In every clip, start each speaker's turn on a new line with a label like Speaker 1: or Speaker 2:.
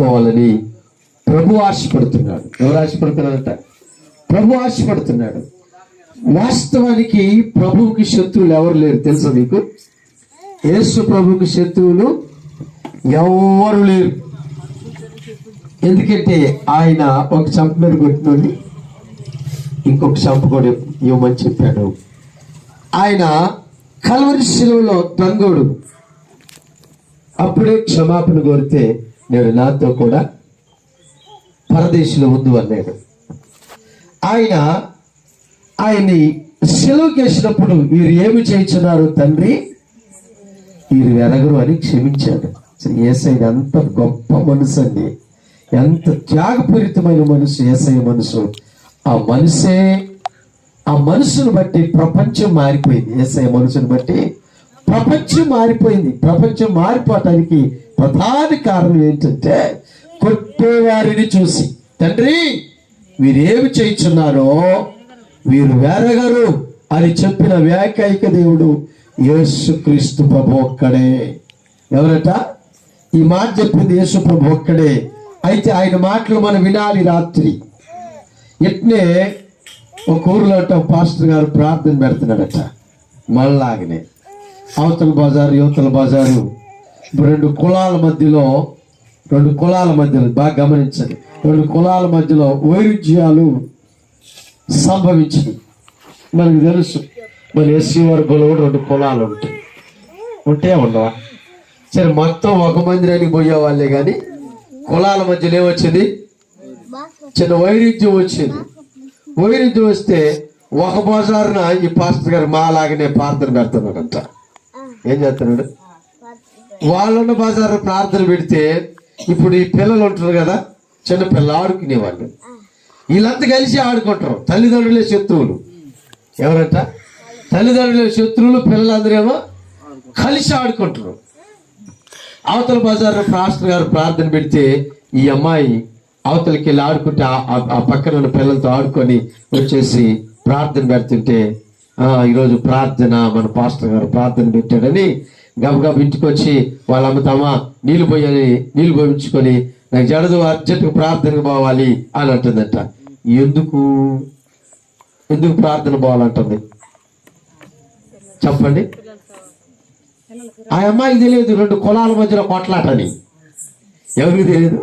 Speaker 1: తీసుకోవాలని ప్రభు ఆశపడుతున్నాడు. ఎవరు ఆశపడుతున్నాడట ప్రభు ఆశపడుతున్నాడు. వాస్తవానికి ప్రభువుకి శత్రువులు ఎవరు లేరు తెలుసా మీకు? యేసు ప్రభుకి శత్రువులు ఎవరు లేరు. ఎందుకంటే ఆయన ఒక చంప మీద కొట్టినోడిని ఇంకొక చంప కూడా ఇవ్వమని చెప్పాడు. ఆయన కలవరి శిలువలో తంగోడు. అప్పుడే క్షమాపణ కోరితే నేను నాతో కూడా పరదేశంలో ఉంది అన్నాడు ఆయన ఆయన్ని సెలవుకేసినప్పుడు వీరు ఏమి చేయించున్నారు తండ్రి? వీరు ఎరగరు అని క్షమించాడు. ఏసై ఎంత గొప్ప మనసు అండి. ఎంత త్యాగపూరితమైన మనసు ఏసై మనసు. ఆ మనసే ఆ మనసును బట్టి ప్రపంచం మారిపోయింది. ఏసై మనసును బట్టి ప్రపంచం మారిపోయింది. ప్రపంచం మారిపోవటానికి ప్రధాన కారణం ఏంటంటే కొట్టేవారిని చూసి తండ్రి వీరేమి చేయించున్నారో వీరు వేరగరు అని చెప్పిన వ్యాఖ్యాయిక దేవుడు యేసుక్రీస్తు ప్రభు ఒక్కడే. ఎవరట? ఈ మాట చెప్పింది యేసు ప్రభు ఒక్కడే. అయితే ఆయన మాటలు మనం వినాలి రాత్రి. ఇట్నే ఒక ఊర్లో ఒక పాస్టర్ గారు ప్రార్థన పెడుతున్నాడట. మళ్ళాగనే అవతల బజారు యువతల బజారు. రెండు కులాల మధ్యలో రెండు కులాల మధ్యలో బాగా గమనించండి. రెండు కులాల మధ్యలో వైరుధ్యాలు సంభవించింది. మనకు తెలుసు. మన ఎస్సీ వర్గంలో కూడా రెండు కులాలు ఉంటాయి. ఉంటే ఉండవా? సరే మొత్తం ఒక మందిరానికి పోయే వాళ్ళే కానీ కులాల మధ్యలో ఏమొచ్చింది? చిన్న వైరుధ్యం వచ్చింది. వైరుధ్యం వస్తే ఒక బజారున ఈ పాస్టర్ గారు మాలాగనే ప్రార్థన పెడుతున్నాడంట ఏం చేస్తున్నాడు వాళ్ళున్న బజారు ప్రార్థన పెడితే ఇప్పుడు ఈ పిల్లలు ఉంటారు కదా చిన్న పిల్ల ఆడుకునే వాళ్ళు వీళ్ళంతా కలిసి ఆడుకుంటారు. తల్లిదండ్రులే శత్రువులు. ఎవరంట? తల్లిదండ్రులే శత్రువులు పిల్లలందరేమో కలిసి ఆడుకుంటారు. అవతల బజార్లో పాస్టర్ గారు ప్రార్థన పెడితే ఈ అమ్మాయి అవతలకి వెళ్ళి ఆడుకుంటే ఆ- పక్కన ఉన్న పిల్లలతో ఆడుకొని వచ్చేసి ప్రార్థన పెడుతుంటే ఈరోజు ప్రార్థన మన పాస్టర్ గారు ప్రార్థన పెట్టాడని గబగబ ఇంటికి వచ్చి వాళ్ళ అమ్మ తమ నీళ్ళు పోయని నీళ్ళు పోయించుకొని నాకు జడదు అర్జెంటుగా ప్రార్థనకు పోవాలి అని అంటుందంట. ఎందుకు? ఎందుకు ప్రార్థన పోవాలంటుంది? చెప్పండి. ఆ అమ్మాయికి తెలియదు రెండు కులాల మధ్యలో కొట్లాటని. ఎవరికి తెలియదు?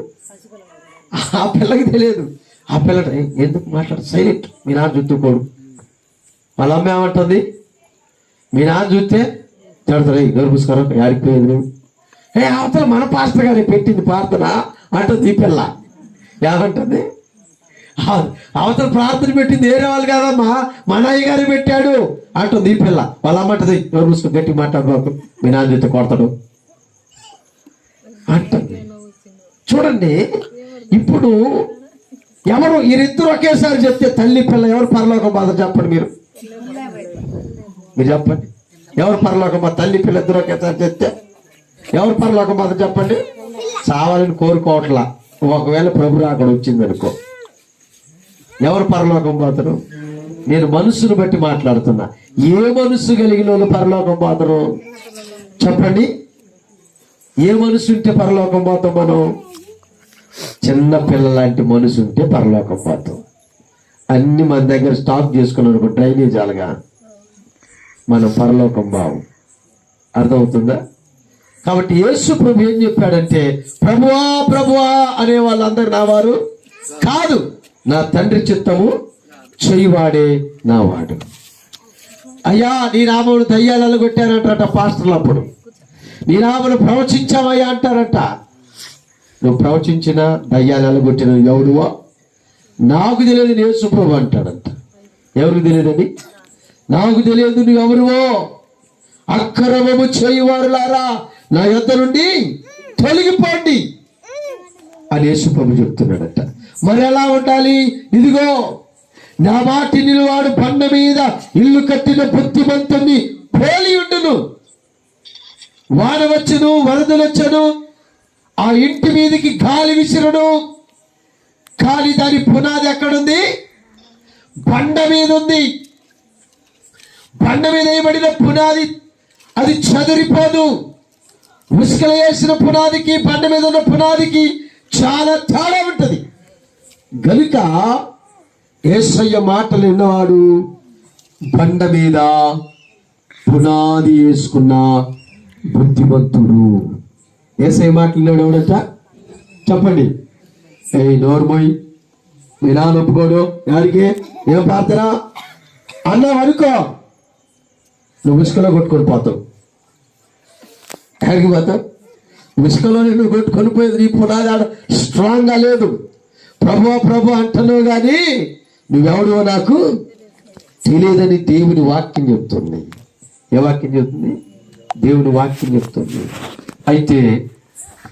Speaker 1: ఆ పిల్లకి తెలియదు. ఆ పిల్ల ఎందుకు మాట్లాడు? సైలెంట్. మీ నాన్న చూద్దుకోడు వాళ్ళ అమ్మ ఏమంటుంది? మీ నాన్న చూస్తే తిడతారు గర్భస్కరం యాడిపోయేది నువ్వు ఏ అవతల మన పాస్టర్ గారి పెట్టింది ప్రార్థన అంటుంది ఈ పిల్ల. ఏమంటుంది? అవతల ప్రార్థన పెట్టింది వేరే వాళ్ళు కాదమ్మా మన అయ్య గారు పెట్టాడు అంటుంది ఈ పిల్ల. వాళ్ళ అమ్మంటది ఎవరు మూసుకొని గట్టి మాట్లాడుకోకు మీ నాన్న కొడతాడు. అంటుంది. చూడండి ఇప్పుడు ఎవరు వీరిద్దరు ఒకేసారి చెప్తే తల్లి పిల్ల ఎవరు పరలోకం బాధ చెప్పండి మీరు? మీరు చెప్పండి. ఎవరు పరలోకం మా తల్లి పిల్ల ఇద్దరు చెప్తే ఎవరు పరలోకం బాధ చెప్పండి? చావాలని కోరుకోవట్లా. ఒకవేళ ప్రభు అక్కడ వచ్చింది అనుకో. ఎవరు పరలోకం పోతారు నేను మనసును బట్టి మాట్లాడుతున్నా. ఏ మనసు కలిగిన వాళ్ళు పరలోకం పోతారు చెప్పండి. ఏ మనసు ఉంటే పరలోకం పోతాం మనం? చిన్న పిల్ల లాంటి మనసు ఉంటే పరలోకం పోతాం అన్ని మన దగ్గర స్టాక్ చేసుకున్నాను డ్రైనేజ్ అలాగా. మనం పరలోకం బావు అర్థమవుతుందా? కాబట్టి యేసు ప్రభు ఏం చెప్పాడంటే ప్రభువా ప్రభువా అనే వాళ్ళందరూ నా వారు కాదు నా తండ్రి చిత్తము చేయువాడే నావాడు. అయ్యా నీ నామమును దయ్యాలను కొట్టారంటారట పాస్టర్లు అప్పుడు. నీ నామను ప్రవచించావయ్యా అంటారట. నువ్వు ప్రవచించిన దయ్యాలను కొట్టిన ఎవడువో? నాకు తెలియదు నేను సుప్రభు అంటాడంట. ఎవరికి తెలియదండి? నాకు తెలియదు నువ్వు ఎవరువో అక్రమము చేయువారులారా నా యొద్ద నుండి తొలగిపోండి అని యేసుప్రభు చెప్తున్నాడట. మరి ఎలా ఉండాలి? ఇదిగో నా మాటి నిలువాడు బండ మీద ఇల్లు కట్టిన బుద్ధిమంతుని పోలి ఉండును. వాన వచ్చును వరదలొచ్చను ఆ ఇంటి మీదకి గాలి విసిరను. కానీ దాని పునాది ఎక్కడుంది? బండ మీద ఉంది బండ మీద వేయబడిన పునాది అది చదిరిపోదు. ఉసుకలు వేసిన పునాదికి బండ మీద ఉన్న పునాదికి చాలా తేడా ఉంటుంది. గనుక ఏసయ్య మాటలు విన్నవాడు బండ మీద పునాది వేసుకున్న బుద్ధిమంతుడు. ఏసయ్య మాటలు విన్నాడు ఎవడట? చెప్పండి. ఏ నోర్మోయ్ మీ నొప్పుకోడు. ఎవరికి? ఏం ప్రార్థన? అన్నావు అనుకో. నువ్వు ఇసుకలో కొట్టుకొని పోతావు. ఎక్కడికి పోతావు? ఇసుకలో నువ్వు కొట్టుకొని పోయేది నీ పునాది ఆడ స్ట్రాంగ్గా లేదు. ప్రభు ప్రభు అంటున్నావు కానీ నువ్వెవడో నాకు తెలియదని దేవుని వాక్యం చెప్తుంది. ఏ వాక్యం చెప్తుంది? దేవుని వాక్యం చెప్తుంది. అయితే